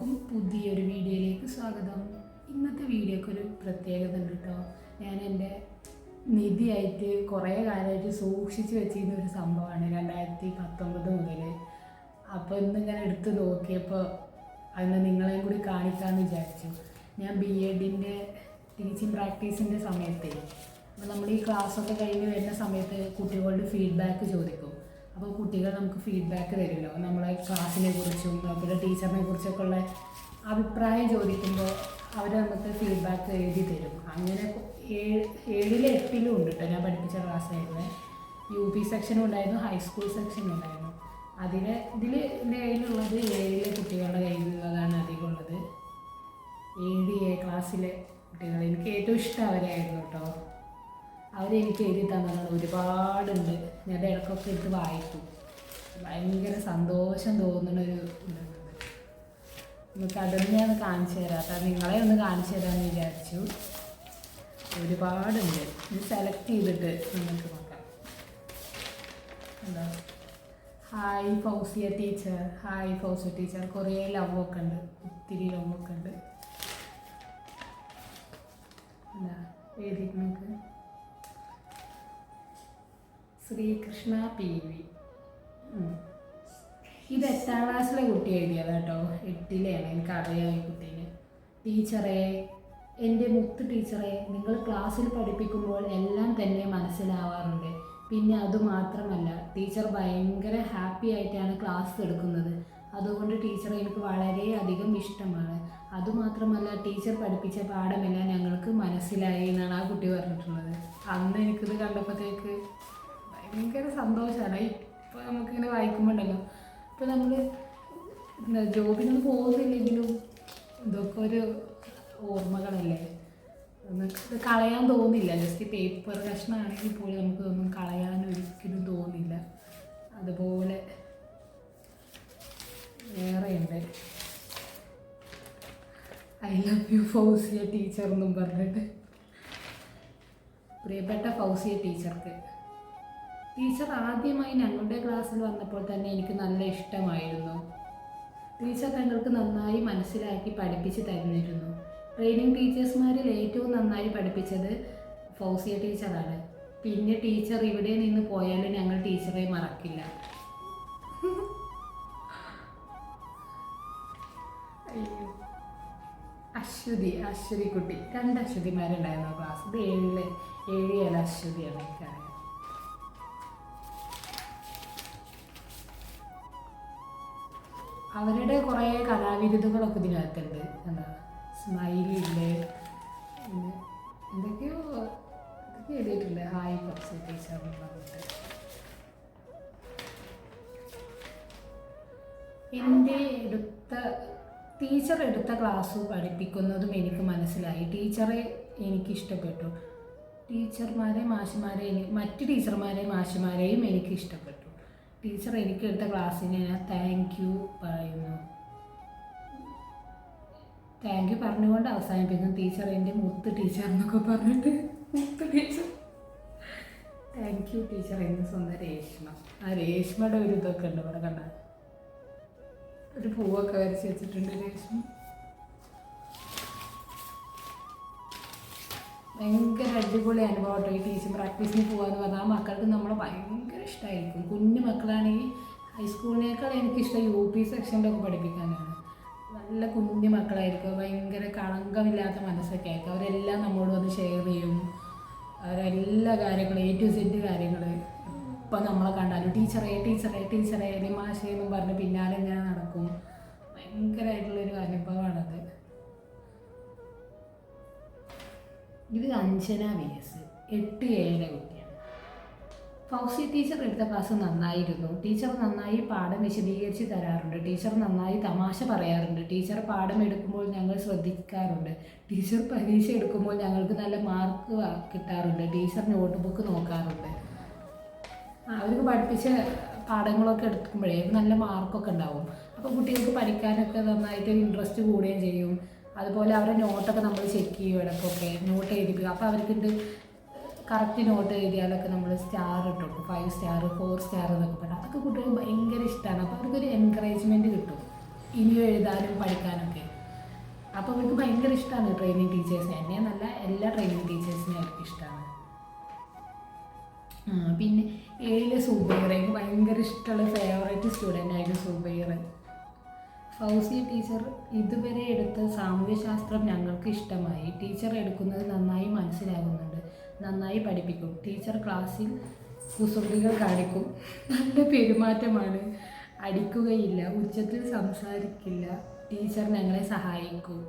എല്ലാവർക്കും പുതിയൊരു വീഡിയോയിലേക്ക് സ്വാഗതം. ഇന്നത്തെ വീഡിയോക്ക് ഒരു പ്രത്യേകത ഉണ്ട് കേട്ടോ ഞാൻ എന്റെ നിധിയായിട്ട് കുറേ കാലമായിട്ട് സൂക്ഷിച്ച് വെച്ചിരുന്ന ഒരു സംഭവമാണ് രണ്ടായിരത്തി പത്തൊമ്പത് മുതൽ അപ്പോൾ ഇന്നിങ്ങനെ എടുത്ത് നോക്കിയപ്പോൾ അന്ന് നിങ്ങളെയും കൂടി കാണിക്കാമെന്ന് വിചാരിച്ചു. ഞാൻ ബി എഡിന്റെ ടീച്ചിങ് പ്രാക്ടീസിന്റെ സമയത്ത്. അപ്പോൾ നമ്മൾ ഈ ക്ലാസ്സൊക്കെ കഴിഞ്ഞ് വരുന്ന സമയത്ത് കുട്ടികളുടെ ഫീഡ്ബാക്ക് ചോദിക്കും. അപ്പോൾ കുട്ടികൾ നമുക്ക് ഫീഡ്ബാക്ക് തരുമല്ലോ. നമ്മളെ ക്ലാസ്സിനെ കുറിച്ചും അതുപോലെ ടീച്ചറിനെ കുറിച്ചൊക്കെ ഉള്ള അഭിപ്രായം ചോദിക്കുമ്പോൾ അവർ നമുക്ക് ഫീഡ്ബാക്ക് എഴുതി തരും. അങ്ങനെ ഏഴ് ഏഴിലും എട്ടിലും ഉണ്ട് കേട്ടോ ഞാൻ പഠിപ്പിച്ച ക്ലാസ്സായിരുന്നു യു പി സെക്ഷനും ഉണ്ടായിരുന്നു ഹൈസ്കൂൾ സെക്ഷനും ഉണ്ടായിരുന്നു. അതിൽ ഇതിൽ എന്റെ കയ്യിലുള്ളത് ഏഴിലെ കുട്ടികളുടെ കയ്യിലുള്ളതാണ് അധികം ഉള്ളത്. ഏഴ് എ ക്ലാസ്സിലെ കുട്ടികൾ എനിക്ക് ഏറ്റവും ഇഷ്ടം അവരായിരുന്നു കേട്ടോ അവരെനിക്ക് എഴുതി തന്നതാണ്. ഒരുപാടുണ്ട്. ഞാൻ ഇടക്കൊക്കെ എടുത്ത് വായിക്കും. ഭയങ്കര സന്തോഷം തോന്നുന്ന ഒരു ഇതുണ്ട്. നമുക്ക് അതൊന്നും ഞാൻ കാണിച്ചു തരാം. അത് നിങ്ങളെ ഒന്ന് കാണിച്ചു തരാമെന്ന് വിചാരിച്ചു. ഒരുപാടുണ്ട്. ഇത് സെലക്ട് ചെയ്തിട്ട് നിങ്ങൾക്ക് നോക്കാം. എന്താ? Hi Fousiya teacher hi Fousiya teacher കുറേ ലവൊക്കെ ഉണ്ട്. ഒത്തിരി ലവൊക്കെ ഉണ്ട്. എന്താ? എഴുതിയിട്ട് നമുക്ക് ശ്രീകൃഷ്ണ പി വി. ഇത് എട്ടാം ക്ലാസ്സിലെ കുട്ടി എഴുതിയത് കേട്ടോ എട്ടിലെയാണ്. എനിക്കറിയാം ഈ കുട്ടീനെ. ടീച്ചറെ എന്റെ മുത്ത് ടീച്ചറെ നിങ്ങൾ ക്ലാസ്സിൽ പഠിപ്പിക്കുമ്പോൾ എല്ലാം തന്നെ മനസ്സിലാവാറുണ്ട്. പിന്നെ അതുമാത്രമല്ല ടീച്ചർ ഭയങ്കര ഹാപ്പി ആയിട്ടാണ് ക്ലാസ് എടുക്കുന്നത്. അതുകൊണ്ട് ടീച്ചറെ എനിക്ക് വളരെയധികം ഇഷ്ടമാണ്. അതുമാത്രമല്ല ടീച്ചർ പഠിപ്പിച്ച പാഠമെല്ലാം ഞങ്ങൾക്ക് മനസ്സിലായി എന്നാണ് ആ കുട്ടി പറഞ്ഞിട്ടുള്ളത്. അന്ന് എനിക്കിത് കണ്ടപ്പോഴത്തേക്ക് ഭയങ്കര സന്തോഷമാണ് ഇപ്പോൾ നമുക്കിങ്ങനെ വായിക്കുമ്പോണ്ടല്ലോ. ഇപ്പോൾ നമ്മൾ ജോബിനൊന്നും പോകുന്നില്ലെങ്കിലും ഇതൊക്കെ ഒരു ഓർമ്മകളല്ലേ? ഒന്ന് കളയാൻ തോന്നില്ല. ജസ്റ്റ് പേപ്പർ കഷ്ണമാണെങ്കിൽ പോലും നമുക്കൊന്നും കളയാൻ ഒരിക്കലും തോന്നില്ല. അതുപോലെ വേറെയുണ്ട്. I love you Fousiya teacher എന്നും പറഞ്ഞിട്ട്. പ്രിയപ്പെട്ട ഫൗസിയ ടീച്ചർക്ക്. ടീച്ചർ ആദ്യമായി ഞങ്ങളുടെ ക്ലാസ്സിൽ വന്നപ്പോൾ തന്നെ എനിക്ക് നല്ല ഇഷ്ടമായിരുന്നു. ടീച്ചർ ഞങ്ങൾക്ക് നന്നായി മനസ്സിലാക്കി പഠിപ്പിച്ച് തരുന്നിരുന്നു. ട്രെയിനിങ് ടീച്ചേഴ്സ്മാരിൽ ഏറ്റവും നന്നായി പഠിപ്പിച്ചത് ഫൗസിയ ടീച്ചറാണ്. പിന്നെ ടീച്ചർ ഇവിടെ നിന്ന് പോയാലും ഞങ്ങൾ ടീച്ചറെ മറക്കില്ല. അയ്യോ. അശ്വതി അശ്വതി കുട്ടി രണ്ട് അശ്വതിമാരുണ്ടായിരുന്നു ക്ലാസ്. ഇത് ഏഴിലെ ഏഴ് ഏഴ് അശ്വതിയാണ് എനിക്കറിയാം. അവരുടെ കുറേ കലാവിരുദ്ധകളൊക്കെ ഇതിനകത്തുണ്ട്. എന്താ സ്മൈലി ഇല്ലേ? എന്തൊക്കെയോ എന്തൊക്കെ എഴുതിയിട്ടുണ്ട്. ഹായ് ടീച്ചർ പറഞ്ഞിട്ട്. എന്റെ എടുത്ത ടീച്ചർ എടുത്ത ക്ലാസ് പഠിപ്പിക്കുന്നതും എനിക്ക് മനസ്സിലായി. ടീച്ചറെ എനിക്ക് ഇഷ്ടപ്പെട്ടു ടീച്ചർമാരെ മാഷിമാരെ മറ്റു ടീച്ചർമാരെ മാഷിമാരെയും എനിക്ക് ഇഷ്ടപ്പെട്ടു ടീച്ചർ എനിക്ക് എടുത്ത ക്ലാസ്സിന് ഞാൻ താങ്ക് യു പറയുന്നു. താങ്ക് യു പറഞ്ഞുകൊണ്ട് അവസാനിപ്പിക്കുന്നു. ടീച്ചർ എന്റെ മുത്ത് ടീച്ചർ എന്നൊക്കെ പറഞ്ഞിട്ട് മുത്ത് ടീച്ചർ. താങ്ക് യു ടീച്ചർ എന്ന് സ്വന്തം രേഷ്മ. ആ രേഷ്മയുടെ ഒരു ഇതൊക്കെ ഉണ്ട് ഇവിടെ കണ്ട. ഒരു പൂവൊക്കെ വരച്ച് വെച്ചിട്ടുണ്ട് രേഷ്മ. ഭയങ്കര അടിപൊളി അനുഭവം കേട്ടോ ഈ ടീച്ചിങ് പ്രാക്ടീസിന് പോകാന്ന് പറഞ്ഞാൽ ആ മക്കൾക്ക് നമ്മളെ ഭയങ്കര ഇഷ്ടമായിരിക്കും കുഞ്ഞു മക്കളാണെങ്കിൽ ഹൈസ്കൂളിനേക്കാൾ എനിക്കിഷ്ടം യു പി സെക്ഷനിലൊക്കെ പഠിപ്പിക്കാനാണ്. നല്ല കുഞ്ഞു മക്കളായിരിക്കും. ഭയങ്കര കളങ്കമില്ലാത്ത മനസ്സൊക്കെ ആയിരിക്കും. അവരെല്ലാം നമ്മളോട് വന്ന് ഷെയർ ചെയ്യും. അവരെല്ലാ കാര്യങ്ങളും എ ടു സെഡ് കാര്യങ്ങൾ ഇപ്പം നമ്മളെ കണ്ടാലും ടീച്ചറേ ടീച്ചറേ ടീച്ചറേ അല്ലെങ്കിൽ പറഞ്ഞ് പിന്നാലെ ഇങ്ങനെ നടക്കും. ഭയങ്കരമായിട്ടുള്ളൊരു അനുഭവമാണത്. ഇത് അഞ്ജന വി എസ് എട്ട് ഏഴിലെ കുട്ടിയാണ്. ഫൗസി ടീച്ചർ എടുത്ത ക്ലാസ് നന്നായിരുന്നു. ടീച്ചർ നന്നായി പാഠം വിശദീകരിച്ച് തരാറുണ്ട്. ടീച്ചർ നന്നായി തമാശ പറയാറുണ്ട്. ടീച്ചർ പാഠം എടുക്കുമ്പോൾ ഞങ്ങൾ ശ്രദ്ധിക്കാറുണ്ട്. ടീച്ചർ പരീക്ഷ എടുക്കുമ്പോൾ ഞങ്ങൾക്ക് നല്ല മാർക്ക് കിട്ടാറുണ്ട്. ടീച്ചർ നോട്ട് ബുക്ക് നോക്കാറുണ്ട് അവർക്ക് പഠിപ്പിച്ച പാഠങ്ങളൊക്കെ എടുക്കുമ്പോഴേ നല്ല മാർക്കൊക്കെ ഉണ്ടാവും. അപ്പോൾ കുട്ടികൾക്ക് പഠിക്കാനൊക്കെ നന്നായിട്ട് ഇൻട്രസ്റ്റ് കൂടുകയും ചെയ്യും. അതുപോലെ അവരുടെ നോട്ടൊക്കെ നമ്മൾ ചെക്ക് ചെയ്യും ഇടയ്ക്കൊക്കെ നോട്ട് എഴുതിപ്പിക്കും അപ്പോൾ അവർക്കിത് കറക്റ്റ് നോട്ട് എഴുതിയാലൊക്കെ നമ്മൾ സ്റ്റാർ ഇട്ടു ഫൈവ് സ്റ്റാർ ഫോർ സ്റ്റാർ എന്നൊക്കെ പറഞ്ഞാൽ അതൊക്കെ കുട്ടികൾക്ക് ഭയങ്കര ഇഷ്ടമാണ് അപ്പോൾ അവർക്കൊരു എൻകറേജ്മെന്റ് കിട്ടും. ഇനിയും എഴുതാനും പഠിക്കാനൊക്കെ. അപ്പോൾ അവർക്ക് ഭയങ്കര ഇഷ്ടമാണ് ട്രെയിനിങ് ടീച്ചേഴ്സ് എന്നെ നല്ല എല്ലാ ട്രെയിനിങ് ടീച്ചേഴ്സിനും അവർക്ക് ഇഷ്ടമാണ് പിന്നെ ഏഴിലെ സൂബൈർ എനിക്ക് ഭയങ്കര ഇഷ്ടമുള്ള ഫേവറേറ്റ് സ്റ്റുഡന്റ് ആയിരുന്നു സൂബൈർ ഫൗസിയ ടീച്ചർ ഇതുവരെ എടുത്ത സാമൂഹ്യശാസ്ത്രം ഞങ്ങൾക്ക് ഇഷ്ടമായി. ടീച്ചർ എടുക്കുന്നത് നന്നായി മനസ്സിലാകുന്നുണ്ട്. നന്നായി പഠിപ്പിക്കും. ടീച്ചർ ക്ലാസ്സിൽ കുസൃതികൾ കാണിക്കും. നല്ല പെരുമാറ്റമാണ്. അടിക്കുകയില്ല. ഉച്ചത്തിൽ സംസാരിക്കില്ല. ടീച്ചർ ഞങ്ങളെ സഹായിക്കും.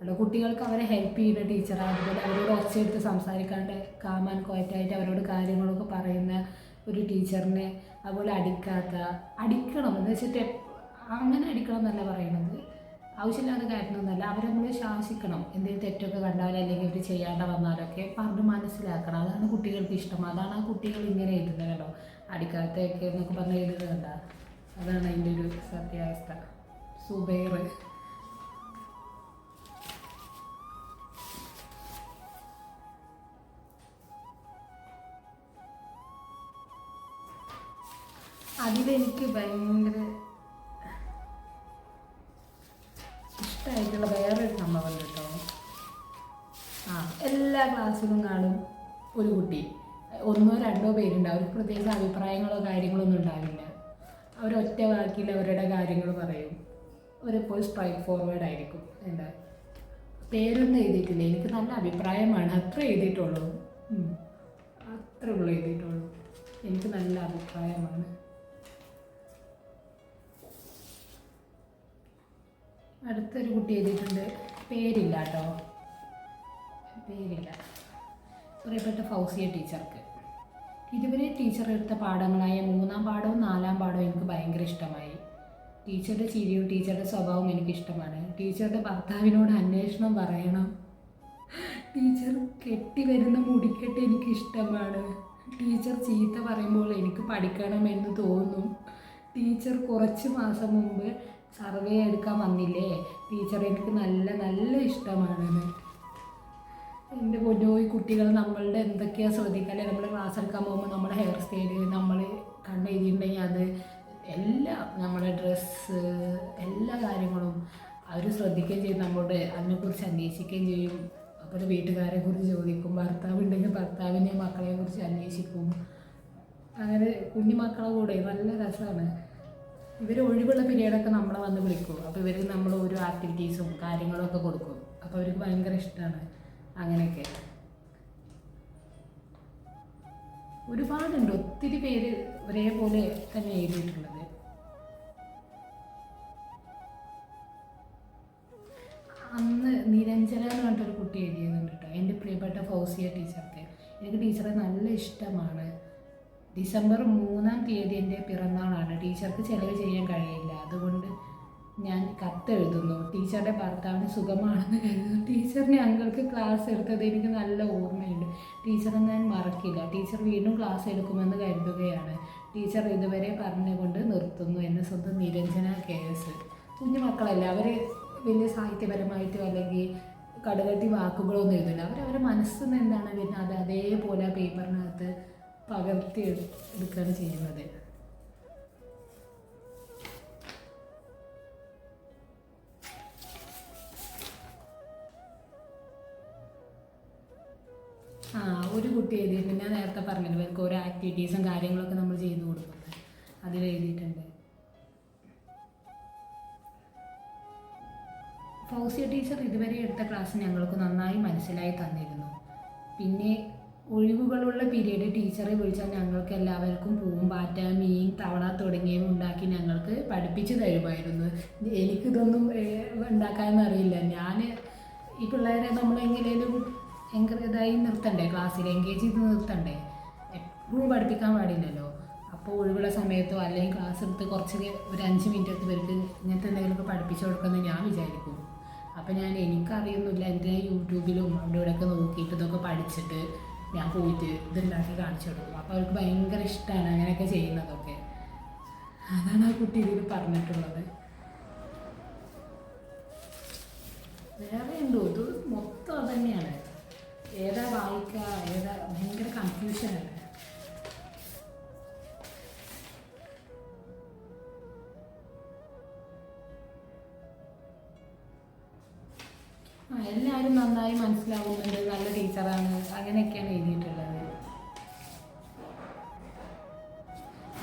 അവിടെ കുട്ടികൾക്ക് അവരെ ഹെൽപ്പ് ചെയ്യുന്ന ടീച്ചർ അതുപോലെ അവരോട് ഒച്ചയെടുത്ത് സംസാരിക്കാണ്ട് കാമാൻ കോയറ്റായിട്ട് അവരോട് കാര്യങ്ങളൊക്കെ പറയുന്ന ഒരു ടീച്ചറിനെ അതുപോലെ അടിക്കാത്ത അടിക്കണം എന്ന് വെച്ചിട്ട് അങ്ങനെ അടിക്കണം എന്നല്ല പറയണത് ആവശ്യമില്ലാത്ത കാര്യമൊന്നുമല്ല അവരെ നമ്മൾ ശാസിക്കണം. എന്തെങ്കിലും തെറ്റൊക്കെ കണ്ടാൽ അല്ലെങ്കിൽ അവർ ചെയ്യാണ്ട് വന്നാലൊക്കെ പറഞ്ഞ് മനസ്സിലാക്കണം. അതാണ് കുട്ടികൾക്ക് ഇഷ്ടം. അതാണ് ആ കുട്ടികൾ ഇങ്ങനെ എഴുതുന്നത് കേട്ടോ. അടിക്കാത്തൊക്കെ എന്നൊക്കെ പറഞ്ഞ് എഴുതുന്നത് കണ്ട. അതാണ് അതിന്റെ ഒരു സത്യാവസ്ഥ. സുബൈർ. അതിലെനിക്ക് ഭയങ്കര ഇഷ്ടമായിട്ടുള്ള വേറൊരു സംഭവം കേട്ടോ. ആ എല്ലാ ക്ലാസ്സിലും കാണും ഒരു കുട്ടി. ഒന്നോ രണ്ടോ പേരുണ്ടാവും അവർക്ക് പ്രത്യേകിച്ച് അഭിപ്രായങ്ങളോ കാര്യങ്ങളോ ഒന്നും ഉണ്ടാവില്ല. അവരൊറ്റ വാക്കിൽ അവരുടെ കാര്യങ്ങൾ പറയും. അവരെപ്പോഴും സ്ട്രൈക്ക് ഫോർവേഡ് ആയിരിക്കും. എന്താ? പേരൊന്നും എഴുതിയിട്ടില്ല. എനിക്ക് നല്ല അഭിപ്രായമാണ്. അത്ര എഴുതിയിട്ടുള്ളൂ. അത്രേ ഉള്ളൂ എഴുതിയിട്ടുള്ളൂ. എനിക്ക് നല്ല അഭിപ്രായമാണ്. അടുത്തൊരു കുട്ടി എഴുതിയിട്ടുണ്ട്. പേരില്ല കേട്ടോ. പേരില്ല. പ്രിയപ്പെട്ട ഫൗസിയ ടീച്ചർക്ക്. ഇതുവരെ ടീച്ചർ എടുത്ത പാഠങ്ങളായ മൂന്നാം പാഠവും നാലാം പാഠവും എനിക്ക് ഭയങ്കര ഇഷ്ടമായി. ടീച്ചറുടെ ചിരിയും ടീച്ചറുടെ സ്വഭാവവും എനിക്ക് ഇഷ്ടമാണ്. ടീച്ചറുടെ ഭർത്താവിനോട് അന്വേഷണം പറയണം. ടീച്ചർ കെട്ടി വരുന്ന മുടിക്കെട്ട് എനിക്ക് ഇഷ്ടമാണ്. ടീച്ചർ ചീത്ത പറയുമ്പോൾ എനിക്ക് പഠിക്കണമെന്ന് തോന്നും. ടീച്ചർ കുറച്ച് മാസം മുമ്പ് സർവേ എടുക്കാൻ വന്നില്ലേ? ടീച്ചർ എനിക്ക് നല്ല നല്ല ഇഷ്ടമാണെന്ന് എന്റെ പൊന്നോയി കുട്ടികൾ നമ്മളുടെ എന്തൊക്കെയാണ് ശ്രദ്ധിക്കാല്ലേ നമ്മൾ ക്ലാസ് എടുക്കാൻ പോകുമ്പോൾ നമ്മുടെ ഹെയർ സ്റ്റൈൽ നമ്മൾ കണ്ടെഴുതിയിട്ടുണ്ടെങ്കിൽ അത് എല്ലാം നമ്മുടെ ഡ്രസ്സ് എല്ലാ കാര്യങ്ങളും അവർ ശ്രദ്ധിക്കുകയും ചെയ്യും. നമ്മളോട് അതിനെക്കുറിച്ച് അന്വേഷിക്കുകയും ചെയ്യും. അപ്പോൾ വീട്ടുകാരെ കുറിച്ച് ചോദിക്കും. ഭർത്താവ് ഉണ്ടെങ്കിൽ ഭർത്താവിനെ മക്കളെ കുറിച്ച് അന്വേഷിക്കും. അങ്ങനെ കുഞ്ഞു മക്കളെ കൂടെ നല്ല രസമാണ്. ഇവർ ഒഴിവുള്ള പീരീഡൊക്കെ നമ്മളെ വന്ന് വിളിക്കും. അപ്പോൾ ഇവർക്ക് നമ്മൾ ഓരോ ആക്ടിവിറ്റീസും കാര്യങ്ങളും ഒക്കെ കൊടുക്കും. അപ്പോൾ അവർക്ക് ഭയങ്കര ഇഷ്ടമാണ് അങ്ങനെയൊക്കെ. ഒരുപാടുണ്ട്. ഒത്തിരി പേര് ഒരേപോലെ തന്നെ എഴുതിയിട്ടുള്ളത്. അന്ന് നിരഞ്ജന എന്ന് പറഞ്ഞിട്ടൊരു കുട്ടി എഴുതിയതുണ്ട് കേട്ടോ. എന്റെ പ്രിയപ്പെട്ട ഫൗസിയ ടീച്ചർക്ക്. എനിക്ക് ടീച്ചറെ നല്ല ഇഷ്ടമാണ്. ഡിസംബർ മൂന്നാം തീയതി എന്റെ പിറന്നാളാണ്. ടീച്ചർക്ക് ചിലവ് ചെയ്യാൻ കഴിയില്ല. അതുകൊണ്ട് ഞാൻ കത്തെഴുതുന്നു ടീച്ചറുടെ ഭർത്താവിന് സുഖമാണെന്ന് കരുതുന്നു. ടീച്ചറിനെ അങ്ങൾക്ക് ക്ലാസ് എടുത്തത് എനിക്ക് നല്ല ഓർമ്മയുണ്ട്. ടീച്ചറെ ഞാൻ മറക്കില്ല. ടീച്ചർ വീണ്ടും ക്ലാസ് എടുക്കുമെന്ന് കരുതുകയാണ്. ടീച്ചർ ഇതുവരെ പറഞ്ഞുകൊണ്ട് നിർത്തുന്നു. എന്നെ സ്വന്തം നിരഞ്ജന കെ എസ്. കുഞ്ഞു മക്കളല്ല? അവർ വലിയ സാഹിത്യപരമായിട്ടോ അല്ലെങ്കിൽ കടുകട്ടി വാക്കുകളൊന്നും എഴുതില്ല. അവർ അവരുടെ മനസ്സിൽ നിന്ന് എന്താണ് വരുന്നത്? അത് അതേപോലെ പേപ്പറിനകത്ത് പകർത്തി എടു- എടുക്കുകയാണ് ചെയ്യുന്നത്. ആ ഒരു കുട്ടി എഴുതിയിട്ടുണ്ട്. ഞാൻ നേരത്തെ പറഞ്ഞു ഇവർക്ക് ഓരോ ആക്ടിവിറ്റീസും കാര്യങ്ങളൊക്കെ നമ്മൾ ചെയ്തു കൊടുക്കുന്നത് അതിൽ എഴുതിയിട്ടുണ്ട്. ഫൗസിയ ടീച്ചർ ഇതുവരെ എടുത്ത ക്ലാസ് ഞങ്ങൾക്ക് നന്നായി മനസ്സിലായി തന്നിരുന്നു. പിന്നെ ഒഴിവുകളുള്ള പീരീഡ് ടീച്ചറെ വിളിച്ചാൽ ഞങ്ങൾക്ക് എല്ലാവർക്കും പൂമ്പാറ്റ മീൻ തവള തുടങ്ങിയവ ഉണ്ടാക്കി ഞങ്ങൾക്ക് പഠിപ്പിച്ചു തരുമായിരുന്നു. എനിക്കിതൊന്നും ഉണ്ടാക്കാനൊന്നും അറിയില്ല. ഞാൻ ഈ പിള്ളേരെ നമ്മൾ എങ്ങനെയും ഇതായി നിർത്തണ്ടേ? ക്ലാസ്സിൽ എൻഗേജ് ചെയ്ത് നിർത്തണ്ടേ? എപ്പോഴും പഠിപ്പിക്കാൻ പാടില്ലല്ലോ. അപ്പോൾ ഒഴിവുള്ള സമയത്തോ അല്ലെങ്കിൽ ക്ലാസ് എടുത്ത് കുറച്ച് ഒരു അഞ്ച് മിനിറ്റ് എടുത്ത് ഇവർക്ക് ഇങ്ങനത്തെ എന്തെങ്കിലുമൊക്കെ പഠിപ്പിച്ചു കൊടുക്കുമെന്ന് ഞാൻ വിചാരിക്കും. അപ്പോൾ ഞാൻ എനിക്കറിയൊന്നുമില്ല എന്റെ യൂട്യൂബിലും അവിടെ ഇവിടെയൊക്കെ നോക്കിയിട്ട് ഇതൊക്കെ പഠിച്ചിട്ട് ഞാൻ പോയിട്ട് ഇതുണ്ടാക്കി കാണിച്ചു കൊടുക്കും. അപ്പോൾ അവർക്ക് ഭയങ്കര ഇഷ്ടമാണ് അങ്ങനെയൊക്കെ ചെയ്യുന്നതൊക്കെ. അതാണ് ആ കുട്ടി ഇതിൽ പറഞ്ഞിട്ടുള്ളത്. വേറെ ഉണ്ടോ ഇത് മൊത്തം തന്നെയാണ്. ഏതാ വായിക്കുക ഏതാ ഭയങ്കര കൺഫ്യൂഷനാണ് എല്ലാവരും നന്നായി മനസ്സിലാവുന്നുണ്ട്. നല്ല ടീച്ചറാണ്. അങ്ങനെയൊക്കെയാണ് എഴുതിയിട്ടുള്ളത്.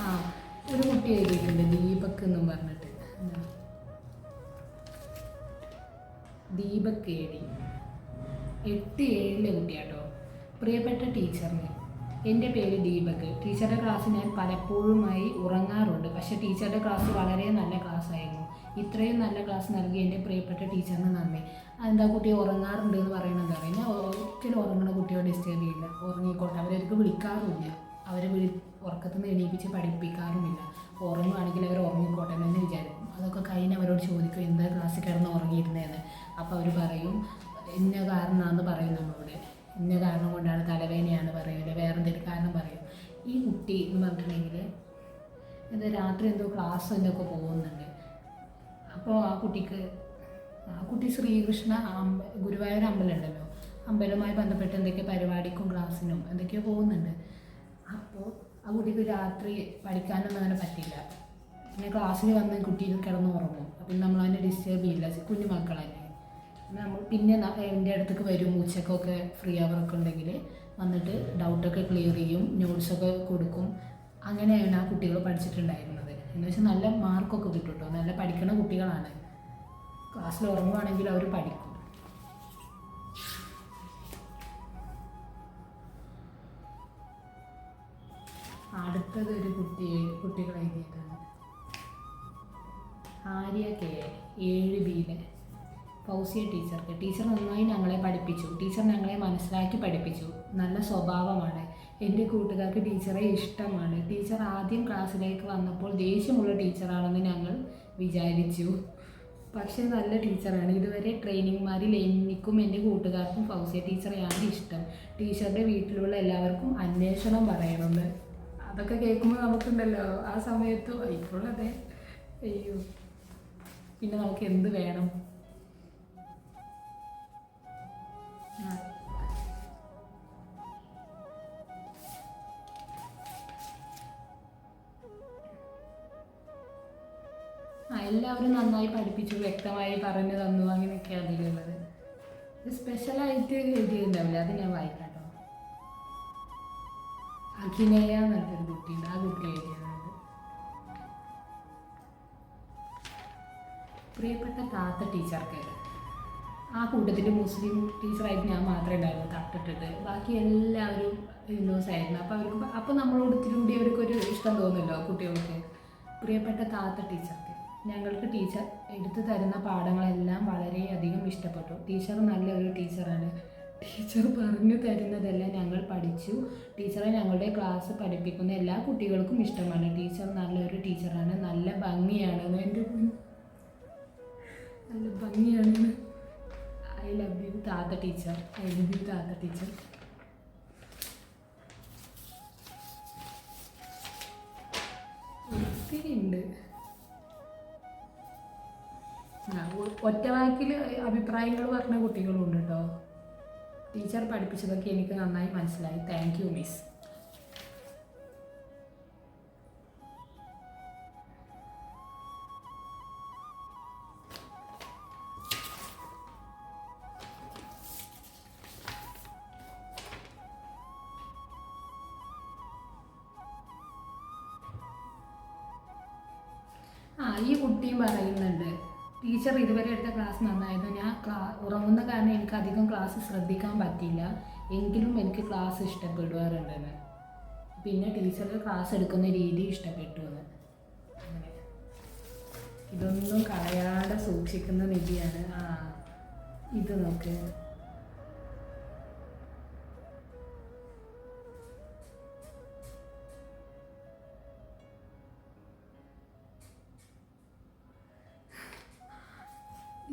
ആ ഒരു കുട്ടി എഴുതിയിട്ടുണ്ട് ദീപക് എന്നും പറഞ്ഞിട്ട്. ദീപക് എഴുതി. എട്ട് ഏഴിലെ കുട്ടിയാട്ടോ. പ്രിയപ്പെട്ട ടീച്ചറിന് എന്റെ പേര് ദീപക്. ടീച്ചറുടെ ക്ലാസ് ഞാൻ പലപ്പോഴുമായി ഉറങ്ങാറുണ്ട്. പക്ഷേ ടീച്ചറുടെ ക്ലാസ് വളരെ നല്ല ക്ലാസ് ആയിരുന്നു ഇത്രയും നല്ല ക്ലാസ് നൽകി എന്റെ പ്രിയപ്പെട്ട ടീച്ചറിന് നന്ദി. എന്താ കുട്ടി ഉറങ്ങാറുണ്ട് എന്ന് പറയുന്നത് അറിയാം. ഞാൻ ഒരിക്കലും ഉറങ്ങുന്ന കുട്ടിയോട് ഡിസ്റ്റേബ് ചെയ്യില്ല. ഉറങ്ങിക്കോട്ടെ. അവരവർക്ക് വിളിക്കാറുമില്ല. അവരെ വിളി ഉറക്കത്തിൽ നിന്ന് എണീപ്പിച്ച് പഠിപ്പിക്കാറുമില്ല. ഉറങ്ങുകയാണെങ്കിൽ അവർ ഉറങ്ങിക്കോട്ടെ എന്ന് വിചാരിക്കും. അതൊക്കെ കഴിഞ്ഞ് അവരോട് ചോദിക്കും എന്താ ക്ലാസ്സിൽ കിടന്ന് ഉറങ്ങിയിരുന്നതെന്ന് അപ്പോൾ അവർ പറയും ഇന്ന കാരണമാണെന്ന് പറയും നമ്മളോട്. ഇന്ന കാരണം കൊണ്ടാണ് തലവേദനയാണ് പറയില്ല വേറെ എന്തെങ്കിലും കാരണം പറയും. ഈ കുട്ടി എന്ന് പറഞ്ഞിട്ടുണ്ടെങ്കിൽ എന്താ രാത്രി എന്തോ ക്ലാസ് എന്തൊക്കെ പോകുന്നുണ്ട്. അപ്പോൾ ആ കുട്ടിക്ക് ആ കുട്ടി ശ്രീകൃഷ്ണ അമ്പ ഗുരുവായൂർ അമ്പലമുണ്ടല്ലോ. അമ്പലവുമായി ബന്ധപ്പെട്ട് എന്തൊക്കെയോ പരിപാടിക്കും ക്ലാസ്സിനും എന്തൊക്കെയോ പോകുന്നുണ്ട്. അപ്പോൾ ആ കുട്ടിക്ക് രാത്രി പഠിക്കാനൊന്നും അങ്ങനെ പറ്റില്ല പിന്നെ ക്ലാസ്സിൽ വന്ന് കുട്ടി കിടന്ന് ഉറങ്ങും. അപ്പം നമ്മൾ അതിനെ ഡിസ്റ്റേബ് ചെയ്യില്ല. കുഞ്ഞു മക്കളല്ലേ. നമ്മൾ പിന്നെ എന്റെ അടുത്തേക്ക് വരും ഉച്ചക്കൊക്കെ ഫ്രീ അവറൊക്കെ ഉണ്ടെങ്കിൽ വന്നിട്ട് ഡൗട്ടൊക്കെ ക്ലിയർ ചെയ്യും നോട്ട്സൊക്കെ കൊടുക്കും. അങ്ങനെയാണ് ആ കുട്ടികൾ പഠിച്ചിട്ടുണ്ടായിരുന്നത്. എന്ന് വെച്ചാൽ നല്ല മാർക്കൊക്കെ കിട്ടും കേട്ടോ നല്ല പഠിക്കുന്ന കുട്ടികളാണ്. ക്ലാസ്സിൽ ഉറങ്ങുവാണെങ്കിൽ അവർ പഠിക്കും. അടുത്തത് ഒരു കുട്ടി കുട്ടികൾ ആര്യ കെ ഏഴ് ബിയിലെ. ഫൗസിയ ടീച്ചർക്ക്. ടീച്ചർ നന്നായി ഞങ്ങളെ പഠിപ്പിച്ചു. ടീച്ചർ ഞങ്ങളെ മനസ്സിലാക്കി പഠിപ്പിച്ചു. നല്ല സ്വഭാവമാണ്. എന്റെ കൂട്ടുകാർക്ക് ടീച്ചറെ ഇഷ്ടമാണ്. ടീച്ചർ ആദ്യം ക്ലാസ്സിലേക്ക് വന്നപ്പോൾ ദേഷ്യമുള്ള ടീച്ചറാണെന്ന് ഞങ്ങൾ വിചാരിച്ചു. പക്ഷേ നല്ല ടീച്ചറാണ്. ഇതുവരെ ട്രെയിനിങ്മാരിൽ എനിക്കും എന്റെ കൂട്ടുകാർക്കും ഫൗസിയ ടീച്ചറെയാണ് ഇഷ്ടം. ടീച്ചറുടെ വീട്ടിലുള്ള എല്ലാവർക്കും അന്വേഷണം പറയണമെന്ന്. അതൊക്കെ കേൾക്കുമ്പോൾ നമുക്കുണ്ടല്ലോ. ആ സമയത്ത് ഇപ്പോഴതെ അയ്യോ. പിന്നെ നമുക്ക് എന്ത് വേണം? ആ. എല്ലാവരും നന്നായി പഠിപ്പിച്ചു വ്യക്തമായി പറഞ്ഞു തന്നു അങ്ങനെയൊക്കെയാണ് അതിലുള്ളത്. സ്പെഷ്യലായിട്ട് എഴുതിയിട്ടുണ്ടാവില്ല അത് ഞാൻ വായിക്കാം കേട്ടോ എന്ന് എന്നൊരു കുട്ടിയുണ്ട് ആ കുട്ടി എഴുതിയതാണ് പ്രിയപ്പെട്ട താത്ത ടീച്ചർക്ക് ആ കൂട്ടത്തിൽ മുസ്ലിം ടീച്ചറായിട്ട് ഞാൻ മാത്രമേ ഉണ്ടായിരുന്നു തട്ടിട്ടിട്ട്. ബാക്കി എല്ലാവരും ഹിന്ദുസ് ആയിരുന്നു. അപ്പോൾ അവർക്ക് അപ്പോൾ നമ്മളോട് ഇത്തിരി കൂടി അവർക്കൊരു ഇഷ്ടം തോന്നുമല്ലോ കുട്ടികൾക്ക്? പ്രിയപ്പെട്ട താത്ത ടീച്ചർക്ക് ഞങ്ങൾക്ക് ടീച്ചർ എടുത്തു തരുന്ന പാഠങ്ങളെല്ലാം വളരെയധികം ഇഷ്ടപ്പെട്ടു. ടീച്ചർ നല്ലൊരു ടീച്ചറാണ്. ടീച്ചർ പറഞ്ഞു തരുന്നതെല്ലാം ഞങ്ങൾ പഠിച്ചു. ടീച്ചറെ ഞങ്ങളുടെ ക്ലാസ് പഠിപ്പിക്കുന്ന എല്ലാ കുട്ടികൾക്കും ഇഷ്ടമാണ്. ടീച്ചർ നല്ലൊരു ടീച്ചറാണ്. നല്ല ഭംഗിയാണ് എന്റെ നല്ല ഭംഗിയാണ് ഐ ലവ് യു താത്ത ടീച്ചർ. ഐ ലവ് യു താത്ത ടീച്ചർ. ഒത്തിരി ഉണ്ട് ഒറ്റ വാക്കിൽ അഭിപ്രായങ്ങൾ പറഞ്ഞ കുട്ടികളുണ്ട് കേട്ടോ ടീച്ചർ പഠിപ്പിച്ചതൊക്കെ എനിക്ക് നന്നായി മനസ്സിലായി. താങ്ക് യു മിസ് ക്ലാ ഉറങ്ങുന്ന കാരണം എനിക്ക് അധികം ക്ലാസ് ശ്രദ്ധിക്കാൻ പറ്റില്ല എങ്കിലും എനിക്ക് ക്ലാസ് ഇഷ്ടപ്പെടുവാറുണ്ടെന്ന് പിന്നെ ടീച്ചർ ക്ലാസ് എടുക്കുന്ന രീതി ഇഷ്ടപ്പെട്ടു എന്ന്. ഇതൊന്നും കളയാതെ സൂക്ഷിക്കുന്ന നിധിയാണ്. ആ ഇത് നോക്ക്.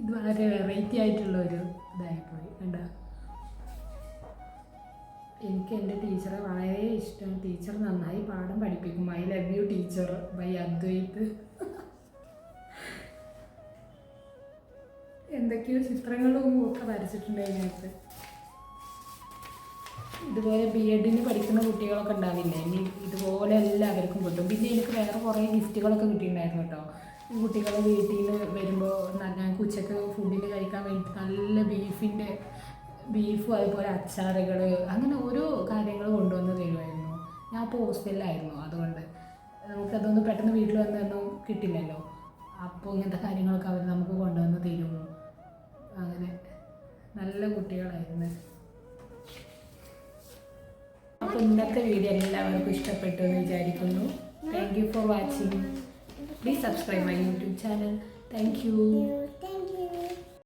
ഇത് വളരെ വെറൈറ്റി ആയിട്ടുള്ള ഒരു ഇതായിപ്പോയി കണ്ടോ? എനിക്ക് എന്റെ ടീച്ചറെ വളരെ ഇഷ്ടം. ടീച്ചർ നന്നായി പാഠം പഠിപ്പിക്കും. I love you teacher bye Advaith. എന്തൊക്കെയോ ചിത്രങ്ങളും ഒക്കെ വരച്ചിട്ടുണ്ട് അതിനകത്ത് ഇതുപോലെ ബി എഡിന് പഠിക്കുന്ന കുട്ടികളൊക്കെ ഉണ്ടാവില്ലേ? ഇനി ഇതുപോലെ എല്ലാവർക്കും കിട്ടും. പിന്നെ എനിക്ക് വേറെ കുറേ ഗിഫ്റ്റുകളൊക്കെ കിട്ടിയിട്ടുണ്ടായിരുന്നു കേട്ടോ. കുട്ടികളെ വീട്ടിൽ വരുമ്പോൾ ഞങ്ങൾക്ക് ഉച്ചയ്ക്ക് ഫുഡിന് കഴിക്കാൻ വേണ്ടി നല്ല ബീഫിന്റെ ബീഫും അതുപോലെ അച്ചാറുകൾ അങ്ങനെ ഓരോ കാര്യങ്ങൾ കൊണ്ടുവന്ന് തരുമായിരുന്നു ഞാൻ അപ്പോൾ ഹോസ്റ്റലിലായിരുന്നു അതുകൊണ്ട് നമുക്കതൊന്നും പെട്ടെന്ന് വീട്ടിൽ വന്നൊന്നും കിട്ടില്ലല്ലോ. അപ്പോൾ ഇങ്ങനത്തെ കാര്യങ്ങളൊക്കെ അവർ നമുക്ക് കൊണ്ടുവന്ന് തരും. അങ്ങനെ നല്ല കുട്ടികളായിരുന്നു. അപ്പോൾ ഇന്നത്തെ വീഡിയോ എല്ലാവർക്കും ഇഷ്ടപ്പെട്ടു എന്ന് വിചാരിക്കുന്നു. Thank you for watching Please subscribe my YouTube channel. Thank you.